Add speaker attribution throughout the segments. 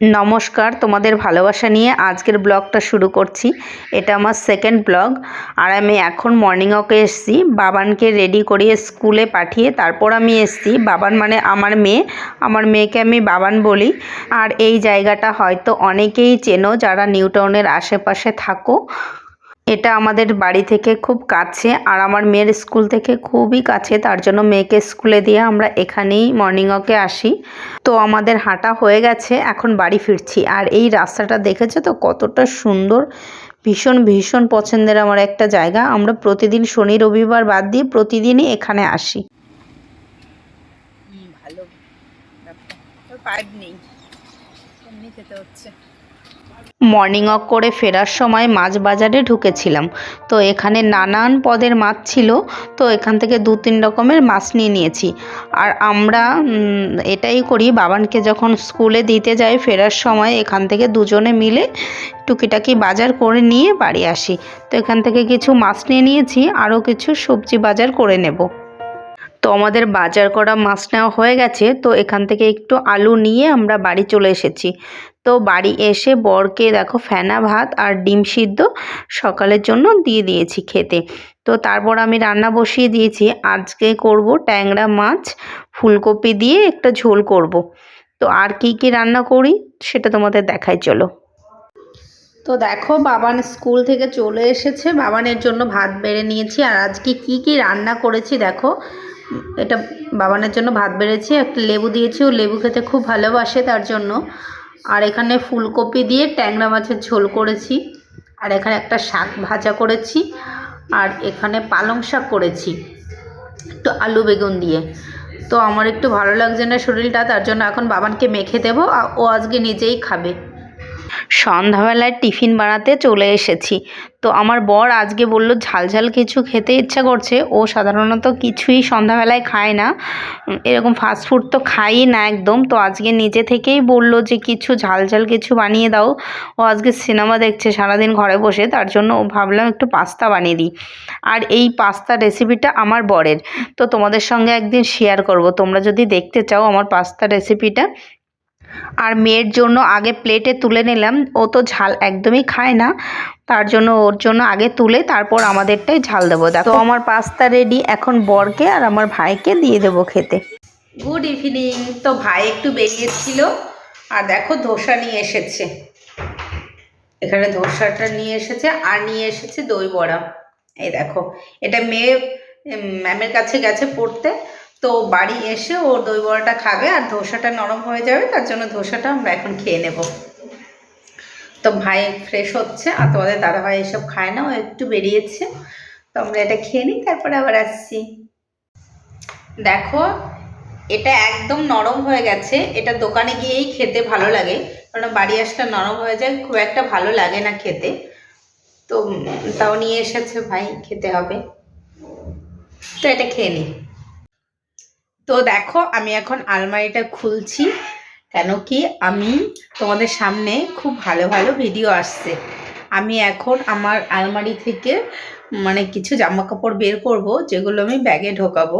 Speaker 1: নমস্কার, তোমাদের ভালোবাসা নিয়ে আজকের ব্লগটা শুরু করছি। এটা আমার সেকেন্ড ব্লগ। আর আমি এখন মর্নিং ওয়াকে এসেছি। বাবানকে রেডি করিয়ে স্কুলে পাঠিয়ে তারপর আমি এসছি। বাবান মানে আমার মেয়ে। আমার মেয়েকে আমি বাবান বলি। আর এই জায়গাটা হয়তো অনেকেই চেনো যারা নিউটাউনের আশেপাশে থাকো। এটা আমাদের বাড়ি থেকে খুব কাছে আর আমার মেয়ের স্কুল থেকে খুবই কাছে। তার জন্য মেয়েকে স্কুলে দিয়ে আমরা এখানেই মর্নিং ওয়াকে আসি। তো আমাদের হাঁটা হয়ে গেছে, এখন বাড়ি ফিরছি। আর এই রাস্তাটা দেখেছ তো? কতটা সুন্দর, ভীষণ ভীষণ পছন্দের আমার একটা জায়গা। আমরা প্রতিদিন শনি, রবিবার বাদ দিয়ে প্রতিদিনই এখানে আসি।
Speaker 2: ভালো। পাইপ নেই। খেতে হচ্ছে।
Speaker 1: মর্নিং ওয়াক করে ফেরার সময় মাছ বাজারে ঢুকেছিলাম। তো এখানে নানান পদের মাছ ছিল, তো এখান থেকে দু তিন রকমের মাছ নিয়ে নিয়েছি। আর আমরা এটাই করি, বাবানকে যখন স্কুলে দিতে যাই ফেরার সময়, এখান থেকে দুজনে মিলে টুকিটাকি বাজার করে নিয়ে বাড়ি আসি। তো এখান থেকে কিছু মাছ নিয়ে নিয়েছি, আরও কিছু সবজি বাজার করে নেব। তো আমাদের বাজার করা মাছ নেওয়া হয়ে গেছে, তো এখান থেকে একটু আলু নিয়ে আমরা বাড়ি চলে এসেছি। তো বাড়ি এসে বরকে দেখো ফেনা ভাত আর ডিম সিদ্ধ সকালের জন্য দিয়ে দিয়েছি খেতে। তো তারপর আমি রান্না বসিয়ে দিয়েছি, আজকে করব ট্যাংরা মাছ, ফুলকপি দিয়ে একটা ঝোল করব। তো আর কি কি রান্না করি সেটা তোমাদের দেখাই, চলো। তো দেখো বাবান স্কুল থেকে চলে এসেছে, বাবানের জন্য ভাত বেড়ে নিয়েছি আর আজকে কি কি রান্না করেছি দেখো। এটা বাবানের জন্য ভাত বেড়েছি, একটা লেবু দিয়েছি, ও লেবু খেতে খুব ভালোবাসে তার জন্য। আর এখানে ফুলকপি দিয়ে ট্যাংরা মাছের ঝোল করেছি, আর এখানে একটা শাক ভাজা করেছি, আর এখানে পালং শাক করেছি, একটু আলু বেগুন দিয়ে। তো আমার একটু ভালো লাগছে না শরীরটা, তার জন্য এখন বাবানকে মেখে দেবো ও আজকে নিজেই খাবে। সন্ধ্যাবেলায় টিফিন বানাতে চলে এসেছি। তো আমার বর আজকে বলল, ঝাল ঝাল কিছু খেতে ইচ্ছা করছে। ও সাধারণত কিছুই সন্ধ্যাবেলায় খায় না। এরকম ফাস্টফুড তো খাই না একদম। তো আজকে নিজে থেকেই বলল যে, কিছু ঝাল ঝাল কিছু বানিয়ে দাও। ও আজকে সিনেমা দেখছে সারাদিন ঘরে বসে। তার জন্য ও ভাবলাম একটু পাস্তা বানিয়ে দিই। আর এই পাস্তা রেসিপিটা আমার বরের। তো তোমাদের সঙ্গে একদিন শেয়ার করব। তোমরা যদি দেখতে চাও আমার পাস্তা রেসিপিটা আর মেয়ের জন্য আগে প্লেটে তুলে নিলাম। ও তো ঝাল একদমই খায় না। তার জন্য ওর জন্য আগে তুলে তারপর আমাদেরটাই ঝাল দেবো। দেখো আমার পাস্তা রেডি এখন বরকে আর আমার ভাইকে দিয়ে দেবো খেতে। গুড ইভিনিং তো ভাই একটু বেরিয়েছিল। আর দেখো, ধোসা নিয়ে এসেছে। এখানে ধোসাটা নিয়ে এসেছে আর নিয়ে এসেছে দই বড়া। এই দেখো, এটা মেয়ে ম্যামের কাছে গেছে পড়তে। তো বাড়ি এসে ও দই বড়াটা খাবে আর ধোসাটা নরম হয়ে যাবে, তার জন্য ধোসাটা আমরা এখন খেয়ে নেব। তো ভাই ফ্রেশ হচ্ছে আর তোমাদের দাদা ভাই এসব খায় না, ও একটু বেরিয়েছে। তো আমরা এটা খেয়ে নিই, তারপরে আবার আসছি। দেখো, এটা একদম নরম হয়ে গেছে, এটা দোকানে গিয়েই খেতে ভালো লাগে কারণ বাড়ি আসলে নরম হয়ে যায়, খুব একটা ভালো লাগে না খেতে। তো তাও নিয়ে এসেছে ভাই, খেতে হবে। তো এটা খেয়ে নিই। তো দেখো, আমি এখন আলমারিটা খুলছি, কেন কি আমি তোমাদের সামনে খুব ভালো ভালো ভিডিও আসছে। আমি এখন আমার আলমারি থেকে মানে কিছু জামা কাপড় বের করব, যেগুলো আমি ব্যাগে ঢোকাবো।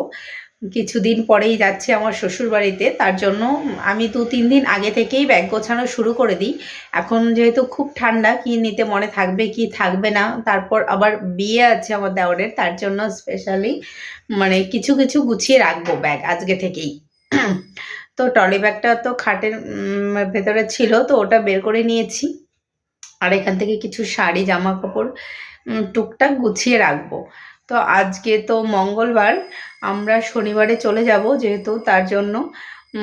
Speaker 1: কিছুদিন পরেই যাচ্ছি আমার শ্বশুর বাড়িতে তার জন্য আমি দু, তিন দিন আগে থেকেই ব্যাগ গোছানো শুরু করে দিই। এখন যেহেতু খুব ঠান্ডা, কি নিতে মনে থাকবে, কি থাকবে না, তারপর আবার বিয়ে আছে আমার দেওরের তার জন্য স্পেশালি মানে কিছু কিছু গুছিয়ে রাখব ব্যাগ আজকে থেকেই। তো ট্রলি ব্যাগটা তো খাটের ভেতরে ছিল, তো ওটা বের করে নিয়েছি। আর এখান থেকে কিছু শাড়ি, জামা কাপড় টুকটাক গুছিয়ে রাখব। তো আজকে তো মঙ্গলবার, আমরা শনিবারে চলে যাব যেহেতু, তার জন্য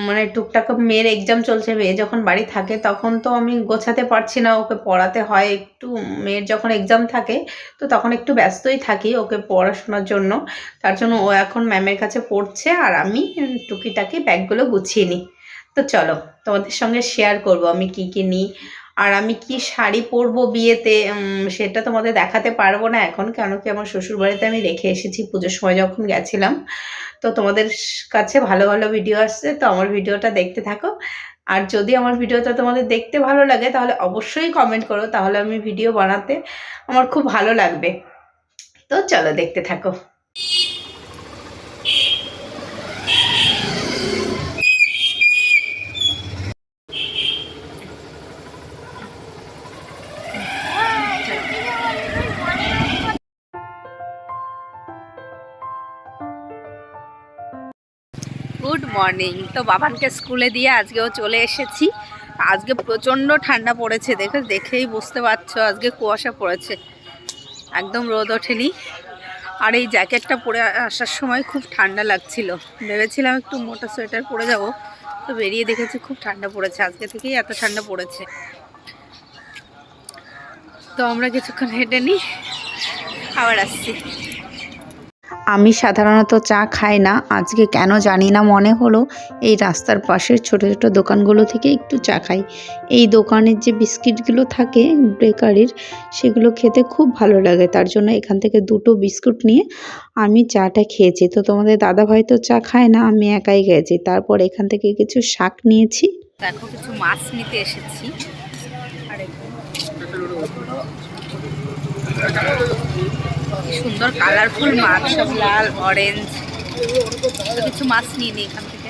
Speaker 1: মানে টুকটাক মেয়ের এক্সাম চলছে, মেয়ে যখন বাড়ি থাকে তখন তো আমি গোছাতে পারছি না, ওকে পড়াতে হয় একটু, মেয়ের যখন এক্সাম থাকে তো তখন একটু ব্যস্তই থাকি ওকে পড়াশোনার জন্য, তার জন্য ও এখন ম্যামের কাছে পড়ছে আর আমি টুকিটাকি ব্যাগগুলো গুছিয়ে নিই। তো চলো তোমাদের সঙ্গে শেয়ার করব আমি কি কি নিই। আর আমি কি শাড়ি পরবো বিয়েতে? সেটা তোমাদের দেখাতে পারব না এখন, কেন কি আমার শ্বশুর বাড়িতে আমি রেখে এসেছি পুজোর সময় যখন গেছিলাম। তো তোমাদের কাছে ভালো ভালো ভিডিও আসছে, তো আমার ভিডিওটা দেখতে থাকো। আর যদি আমার ভিডিওটা তোমাদের দেখতে ভালো লাগে, তাহলে অবশ্যই কমেন্ট করো, তাহলে আমি ভিডিও বানাতে আমার খুব ভালো লাগবে। তো চলো দেখতে থাকো।
Speaker 2: মর্নিং। তো বাবানকে স্কুলে দিয়ে আজকেও চলে এসেছি। আজকে প্রচণ্ড ঠান্ডা পড়েছে, দেখে, দেখেই বুঝতে পারছ, আজকে কুয়াশা পড়েছে। একদম রোদ ওঠেনি। আর এই জ্যাকেটটা পরে আসার সময় খুব ঠান্ডা লাগছিল। ভেবেছিলাম একটু মোটা সোয়েটার পরে যাব, তো বেরিয়ে দেখেছি খুব ঠান্ডা পড়েছে। আজকে থেকেই এত ঠান্ডা পড়েছে। তো আমরা কিছুক্ষণ হেঁটে নিই, আবার আসছি।
Speaker 1: আমি সাধারণত চা খাই না। আজকে কেন জানি না মনে হলো এই রাস্তার পাশের ছোট ছোট দোকানগুলো থেকে একটু চা খাই। এই দোকানের যে বিস্কিটগুলো থাকে বেকারির, সেগুলো খেতে খুব ভালো লাগে। তার জন্য এখান থেকে দুটো বিস্কুট নিয়ে আমি চাটা খেয়েছি। তো তোমাদের দাদা ভাই তো চা খায় না, আমি একাই গেছি। তারপর এখান থেকে কিছু শাক নিয়েছি।
Speaker 2: দেখো, কিছু মাছ নিতে এসেছি। সুন্দর কালারফুল মাছ সব লাল অরেঞ্জ কিছু মাছ নিয়ে নিই এখান থেকে।